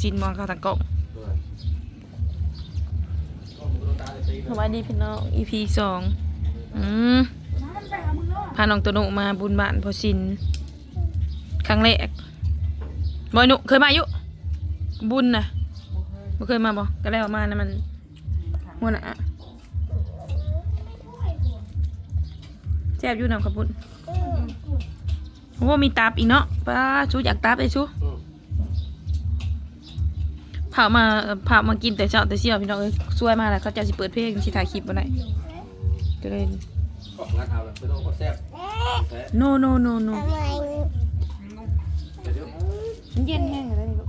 ซินมองเขาทางกล้องสวัสดีพี่น้อง EP สองอืมพาน้องตัวหนุมาบุญบ้านพอซิน ครั้งแรกบอยหนุเคยมาอยู่บุญนะบ่เคยมาบ่ก็แล้วมานะมันหัวหน้าแซ่บอยู่นำขบุญโอ้มีตับอีกเนาะป้าชูอยากตับเลยชู เผามาเผามากินแต่เช้าแต่เช้าพี่น้องเอ้ยช่วยมากแล้วเขาจะสิเปิดเพลงสิถ่ายคลิปบ่ได้ก็เลยก็งานเอาแบบไม่ต้องก็แซ่บแซ่บ no no no no เดี๋ยวมันเย็นแห้งอะไรนี่ลูก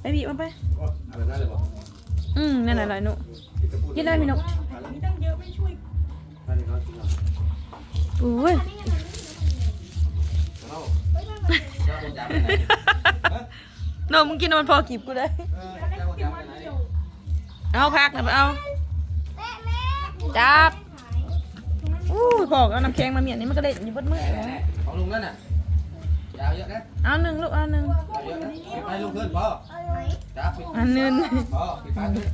ไปบีบมาไปก็เอาแบบนั้นเลยบอกอืมนั่นแหละหนูกินได้ไหมนกมีตั้งเยอะไม่ช่วย โนมึงกินมันพอกีบกูได้ เออเจ้าคนจำไปไหนเอาพักนะไปเอา จับ อู้ยพอกเอาน้ำแข็งมาเมียนนี่มันก็เล่นอยู่บนมือของลุงนั่นน่ะยาวเยอะนะเอาหนึ่งลูกเอาหนึ่งยาวเยอะนะไปลุงขึ้นพ่อจับปิดอันหนึ่งพ่อปิดปากขึ้น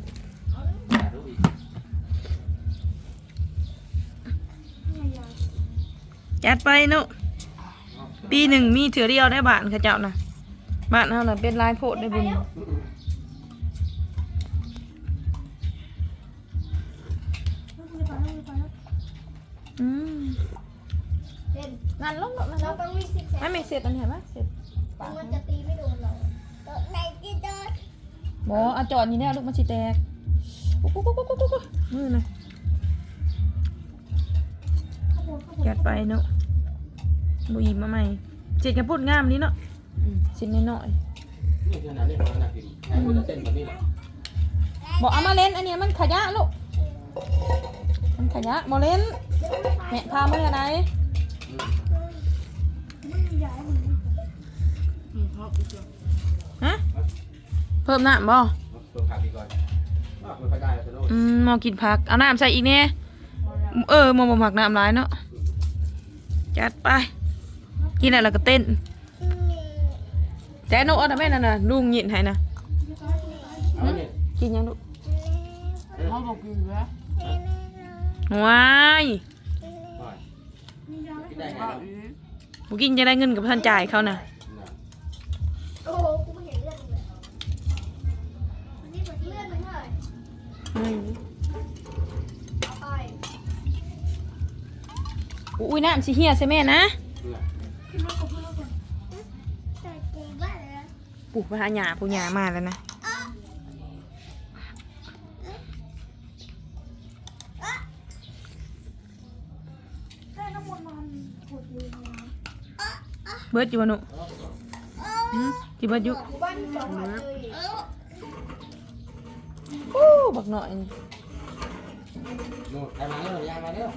อย่าดูอีกจัดไปหนุปีหนึ่งมีเถื่อเดียวได้บ้านเขาเจ้านะ บ้านเฮาน่ะเป็นลายโพดได้บุญอืมนั่นลงลงนั่นลเรางต้องมีสิบแสนไม่ไม่เสร็จอันนี้เห็นไหมเสร็จปากมันจะตีไม่โดนเราไหนกี่โดนบอเอาจอดนี่แน่ลูกมันสิแตกกุ๊กกุ๊กกุ๊กกุ๊กกุ๊กมือหน่อยยัดไปเนาะบุยมาใหม่เจ็ดกระปุกงามนี้เนาะ ชิ้นน้อยนี่ขนาดนี้มันหนักจริงแค่คุณจะเต้นแบบนี้แหละๆบอกเอามาเล่นอันเนี้ยมันขยะลูก มันขยะบอเล่นแม่พามืออะไรฮะเพิ่มน้ำบ่เปิดผักดีก่อนว่าเปิดผักได้แล้วจะโดนอืมหมอกินผัก เอาน้ำใส่อีกเนี่ยเออหมอบ่ผักน้ำร้ายเนาะจัดไป กินอะไรก็เต้น แต่นกเอาแต่แม่นั่นน่ะลุงหยินให้นะเอาเนี่ยกินยังลูกเขาบอกกินแล้วว้ายกินได้ไงครับบุกินจะได้เงินกับท่านจ่ายเขานะโอ้โหกูไม่เห็นเลือดเลยวันนี้มันเลือดมันเท่าไหร่เอาไป อุ้ยน้ำสิเฮียใช่แม่นะ แต่กูบ้าเลยนะปู่พาหยาปู่หยามาแล้วนะได้น้ำมันมันปวดเลยนะเบิร์ดอยู่วะหนุหืมที่เบิร์ดอยู่กูบ้านสองหัวเลยอู้บักหน่อยนู่นใครมาแล้วยางมาแล้ว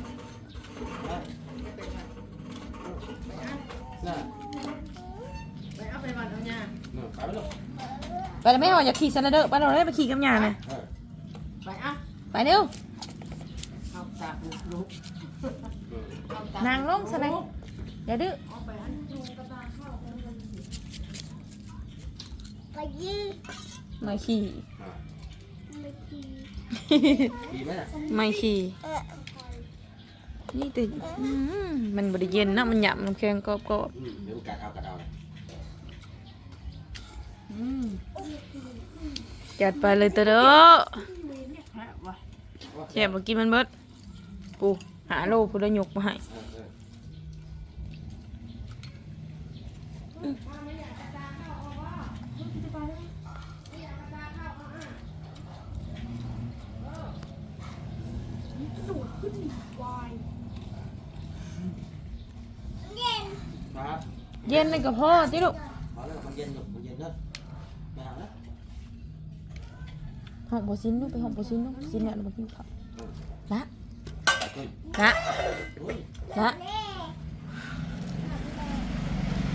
น่ะ ไปเอาไปบ้านเอาเนี่ยนู่นไปไปลูกไปแล้วแม่หออยากขี่ซะนะเด้อไปเราได้ไปขี่กับหยาน่ะเออไปอะไปเร็วเอาตากลูกลูกอืมเอาตากนางลงซะเลยอย่าดื้อเอาไปอันนู้นก็ตาเข้ากันเลยไปยืดไม่ขี่อ่าไปขี่ดีไหมน่ะไม่ขี่เออนี่แต่อืมมันบริเย็นนะมันหยาบน้ำแข็งกรอบกรอบ จัดไปเลยเตอเด้อแพ้วะแซ่บบ่กินมันเบิดปูหาโลผู้ได้ยกมาให้เออเออเย็นครับเย็นเลยกับพ่อจิลูกพอแล้วมันเย็นอยู่มันเย็นเนอะไม่เอาแล้ว ห้องบ่ซินลูไปห้องบ่ซินลูซินเนี่ยเราบ่กินข้าวละไปตุ้ยละอุ้ยละ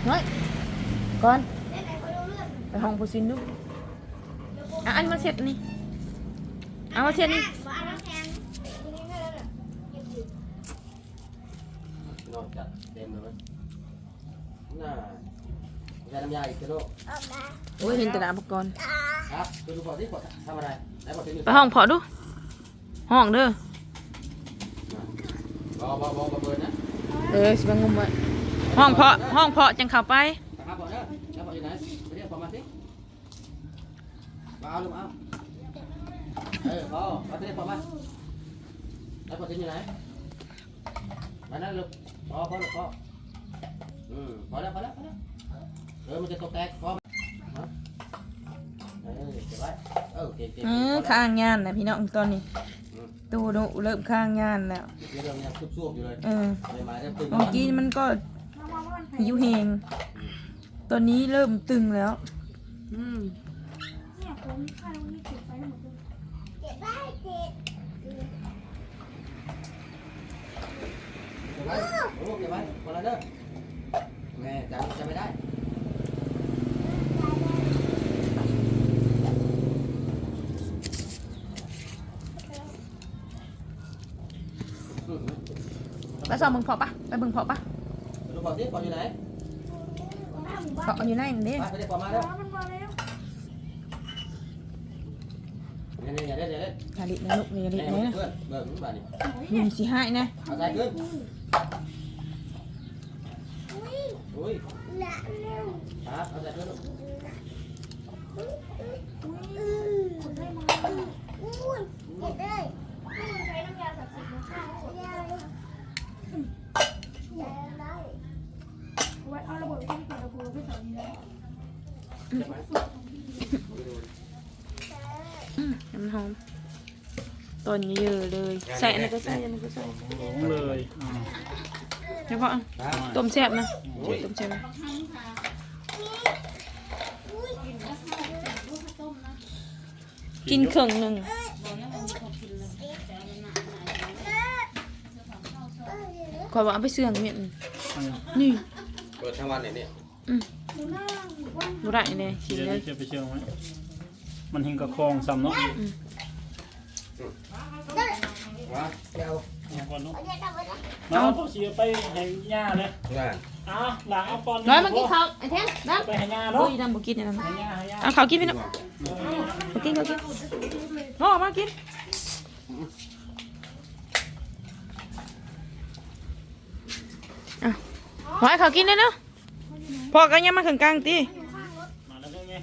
น้อยก่อนไปห้องบ่ซินลูอะอันมาเสร็จนี่เอามาเสร็จนี่บ้านน้ำแข็งทีนี้ก็แล้วเนี่ยนอนจัดเต็มเลยน่าใช้น้ำยาอีกกระโดดเอามาเอ้ยเห็นแต่ดาบกร ครับไปดูก่อนที่ก่อนทำอะไรไหนบอกที่นี่ไปห้องเพอดู ห้องเด้อ บอบอบอบอเบิร์นนะเออสิบงมไว้ห้องเพาะห้องเพาะจังเข้าไปครับบอกเด้อแล้วบอกอยู่ไหนไปเรียกพอมาสิมาเอาลูกเอาเออพอมาเรียกพอมาแล้วพอที่อยู่ไหนมานั่นลูกพอพอลูกพออืมพอแล้วพอแล้วพอแล้วเออมันจะตกแตกพอเออเก็บไว้เออเก็บเก็บอือข้างงานนะพี่น้องตอนนี้ตูดูเริ่มข้างงานแล้วเรื่องนี้ซุบๆอยู่เลยเออเลยมาได้ตึงเมื่อกี้มันก็มามาว่ามันแพงหิวเฮงตอนนี้เริ่มตึงแล้วอืมเนี่ยผมมีค่าแล้วนี่เก็บไปหมดเลยเก็บได้เก็บเก็บไว้โอ้เก็บไว้คนละเด้อแม่จำจำ ไม่ได้ไปสอบมึงเพาะปะไปเบิ่งเพาะปะลูกบอกสิก่อนอยู่ไหนหน้าหมู่บ้านเพาะอยู่ไหนเด้ไปไปเด็กก่อนมาเด้อมันมาแล้วเนี่ยเนี่ยเดี๋ยวเดี๋ยวเดี๋ยวอย่าดินะลูกอย่าดิเนี่ยนะเพื่อนเบิกมึงบ้านนี่หนุ่มสิหายนะเอาใจขึ้นอุ้ยอุ้ยละเร็วครับเอาใจขึ้นลูกอุ้ยคนได้มาอุ้ยเก็บได้นี่มันใช้น้ำยาสับสิบมาฆ่าหมดเลยยาได้ไว้เอาระบบที่เกิดระบบไปใส่นี่เลย อืม น้ำหอมตอนเยอะๆเลย ใส่อันนี้ก็ใส่อันนี้ก็ใส่เลยอ่าเฉพาะครับต้มแซ่บนะอุ้ยต้มแซ่บนะกินครึ่งหนึ่งขอยว่าเอาไปเสื่องเมียนนี่เปิดทั้งวันเนี่ยเนี่ยหนูหน้าหมู่ บ้านบ่ได้เลยกินเดี๋ยวเลยจะไปเชื่อไหมมันหิงกับคลองซ้ำเนาะว้าเจ้าเอาก่อนเนาะเอาเดี๋ยวกลับไปนะมาเอาเสียไปให้ย่าเลยงานเอาหลังเอาก่อนร้อยมากินข้าวไอ้แท้งดังไปให้ย่าโอ้เนาะยดำบ่กินอันนั้นให้ย่าให้ย่าเอาข้าวกินไปเนาะมากินข้าวกินโอ้มากินอะไว้ข้าวกินเลยเนาะพอกันยังมาถึงกลางตี มาแล้วไง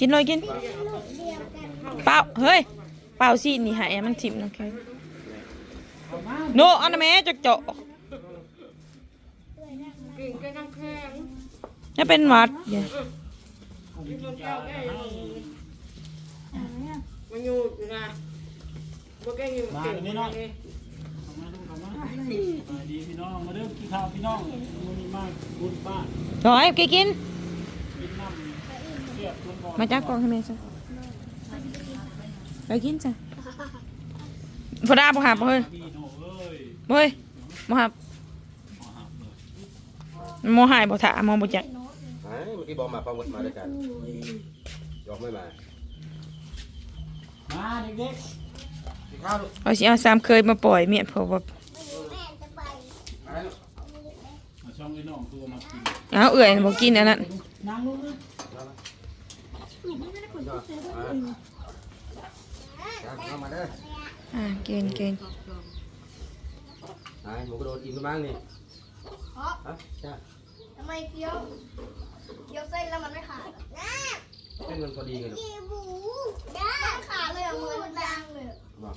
กินเลยกิน เปล่าเฮ้ย เปล่าสินี่หายมันทิ่มนะแค่โนอันนั้นแม่จะเจาะนี่เป็นหวัดเดี๋ยวมันอยู่อยู่นะบ่แกอยู่มาเก่งเดี๋ยวนี้เนาะองดีพี่น้อง มาเด้อกินข้าวพี่น้องมื้อนี้มาบุญป้าร้อยกินกิน กินน้ำเสียบลงก่อน มาจากกล่องให้แม่ซะไปกินจ้ะพอดาบ่หับบ่เฮ้ยพี่โน่เอ้ยบ่เฮ้ยบ่หับขอหับเลยโมหายบ่ถามองบ่จักไอ้เมื่อกี้บอกมาปองมาด้วยกันยอมไม่มา มาเด็กกินข้าวลูกเอาสิเอาสามเคยมาปล่อยเมียเพราะว่าแม่จะไปอะไรลูกๆมาช่องไอ้น้ องตัวมากินเอาเอื่อยบ่กินอันนั้นนั่งลงเลยเอามาเด้ออ่าเกินเกินไอ้หมูกระโดดอิ่มกันบ้างนี่เพราะฮะจ้าทำไมเคี้ยวเคี้ยวเส้นแล้วมันไม่ขาดอะน้าเป็นเงินพอดีไงลูกกีบูน้าขาดเลยอะมือมันดังเลยอะบอก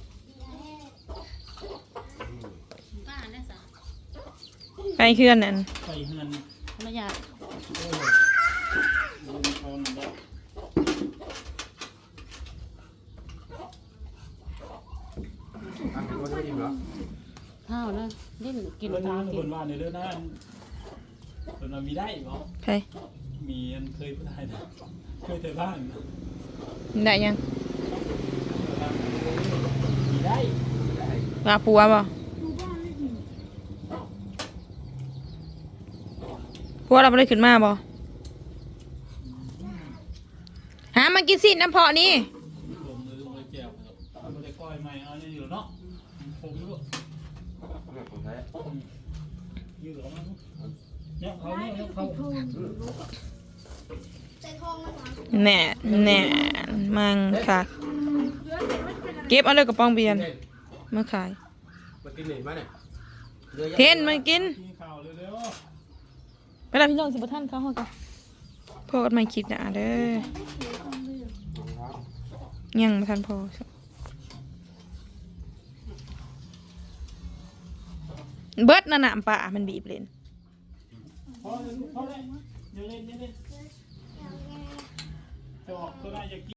ไปเคลื่อนนั่นไปเฮือนระยะลงเอาหนึ่งดอก อะเป็นคนไม่อิ่มเหรอ ข้าว นะเล่นกินเดินทางกับคนว่าในเด้อนะคนว่ามีได้บ่ใครมีอันเคยพูดได้นะเคยแต่บ้านนะได้ยังมีได้ว่าปัวบ่ปัวเราบ่ได้ขึ้นมาบ่หามากินสิน้ำเพาะนี่ แท้อยู่หรอเนี่ยเขาเนี่ยเขาแหน่แหน่มังค่ะ เก็บเอาเลยกระป๋องเบียร์มาขายมากินหนึ่งมาเนี่ยรือยังเทนมากินกินข้าวเร็วไปแล้วพี่น้องสิบท่านเข้าห้องกันพอกันใหม่คลิปหนะเด้อยังมาทันพอ เบิดน่ะน้ำป่ามันบีบเล่นพอเลยลูกพอเลยเดี๋ยวเล่นเดี๋ยวเล่นจะออกตัวได้จะกิน